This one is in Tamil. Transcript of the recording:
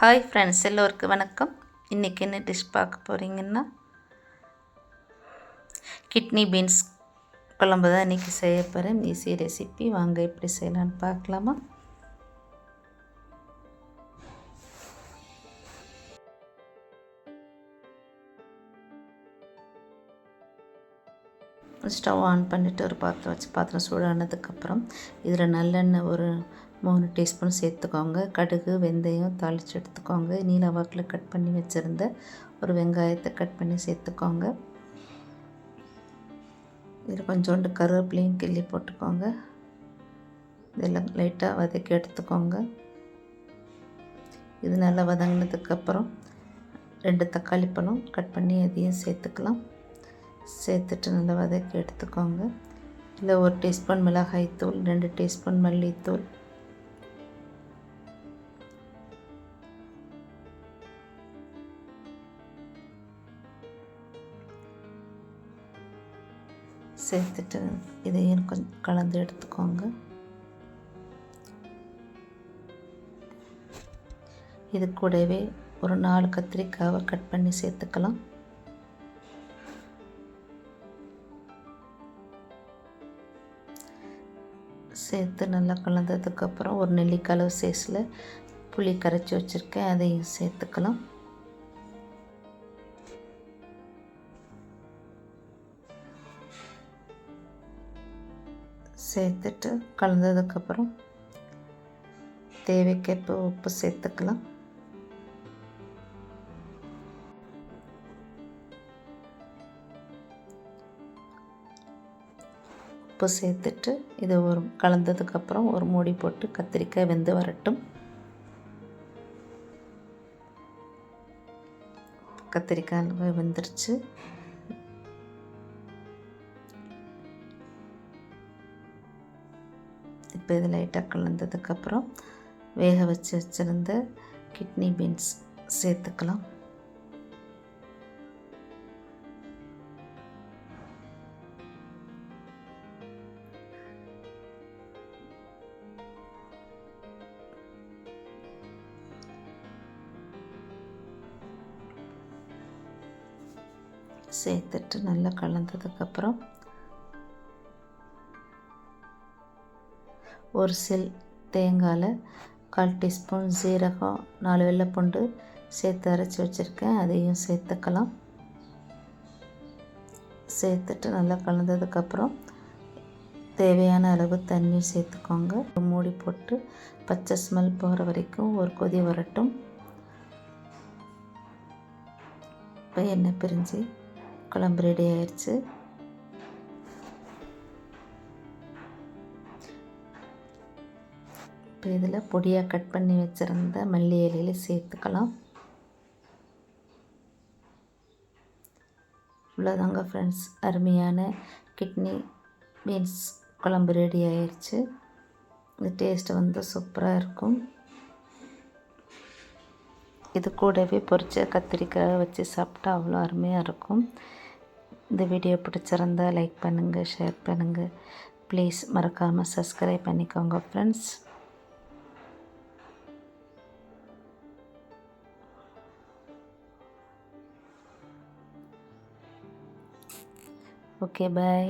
ஹாய் ஃப்ரெண்ட்ஸ் எல்லோருக்கும் வணக்கம். இன்றைக்கி என்ன டிஷ் பார்க்க போகிறீங்கன்னா கிட்னி பீன்ஸ் குழம்பு தான் இன்றைக்கி செய்ய போகிறேன் ஈஸி ரெசிபி வாங்க எப்படி செய்யலான்னு பார்க்கலாமா? ஸ்டவ் ஆன் பண்ணிவிட்டு ஒரு பாத்திரம் வச்சு பாத்திரம் சூடானதுக்கப்புறம் இதில் நல்லெண்ணெய் ஒரு மூணு டீஸ்பூன் சேர்த்துக்கோங்க. கடுகு வெந்தயம் தாளித்து எடுத்துக்கோங்க. நீல வாக்கில் கட் பண்ணி வச்சுருந்த ஒரு வெங்காயத்தை கட் பண்ணி சேர்த்துக்கோங்க. இதில் கொஞ்சோண்டு கருவேப்பிலையும் கிள்ளி போட்டுக்கோங்க. இதெல்லாம் லைட்டாக வதக்கி எடுத்துக்கோங்க. இது நல்லா வதங்கினதுக்கப்புறம் ரெண்டு தக்காளி பழம் கட் பண்ணி அதையும் சேர்த்துக்கலாம். சேர்த்துட்டு நல்லா வதக்கி எடுத்துக்கோங்க. இல்லை ஒரு டீஸ்பூன் மிளகாய் தூள் ரெண்டு டீஸ்பூன் மல்லித்தூள் சேர்த்துட்டு இதையும் கொஞ்சம் கலந்து எடுத்துக்கோங்க. இது கூடவே ஒரு நாலு கத்திரிக்காவை கட் பண்ணி சேர்த்துக்கலாம். சேர்த்து நல்லா கலந்ததுக்கப்புறம் ஒரு நெல்லிக்காய் சைஸில் புளி கரைச்சி வச்சுருக்கேன் அதையும் சேர்த்துக்கலாம். சேர்த்துட்டு கலந்ததுக்கப்புறம் தேவைக்கேற்ப உப்பு சேர்த்துக்கலாம். உப்பு சேர்த்துட்டு இதை ஒரு கலந்ததுக்கப்புறம் ஒரு மூடி போட்டு கத்திரிக்காய் வெந்து வரட்டும். கத்திரிக்காய் வெந்துருச்சு. இப்போ இது லைட்டாக கலந்ததுக்கப்புறம் வேக வச்சு வச்சுருந்த கிட்னி பீன்ஸ் சேர்த்துக்கலாம். சேர்த்துட்டு நல்லா கலந்ததுக்கப்புறம் ஒரு சில் தேங்காயில் கால் டீஸ்பூன் சீரகம் நாலு வெள்ளைப்பூண்டு சேர்த்து அரைச்சி வச்சுருக்கேன். அதையும் சேர்த்துக்கலாம். சேர்த்துட்டு நல்லா கலந்ததுக்கப்புறம் தேவையான அளவு தண்ணி சேர்த்துக்கோங்க. மூடி போட்டு பச்சை ஸ்மெல் போகிற வரைக்கும் ஒரு கொதி வரட்டும். இப்போ எண்ணெய் பிரிஞ்சு குழம்பு ரெடி ஆயிடுச்சு இப்போ இதில் பொடியாக கட் பண்ணி வச்சுருந்த மல்லி இலையில சேர்த்துக்கலாம். இவ்வளோதாங்க ஃப்ரெண்ட்ஸ் அருமையான கிட்னி பீன்ஸ் குழம்பு ரெடி ஆயிடுச்சு இந்த டேஸ்ட்டு வந்து சூப்பராக இருக்கும். இது கூடவே பொரிச்ச கத்திரிக்காய் வச்சு சாப்பிட்டா அவ்வளோ அருமையாக இருக்கும். இந்த வீடியோ பிடிச்சிருந்தால் லைக் பண்ணுங்கள் ஷேர் பண்ணுங்கள் ப்ளீஸ் மறக்காமல் சப்ஸ்கிரைப் பண்ணிக்கோங்க ஃப்ரெண்ட்ஸ் ಓಕೆ ಬಾಯ್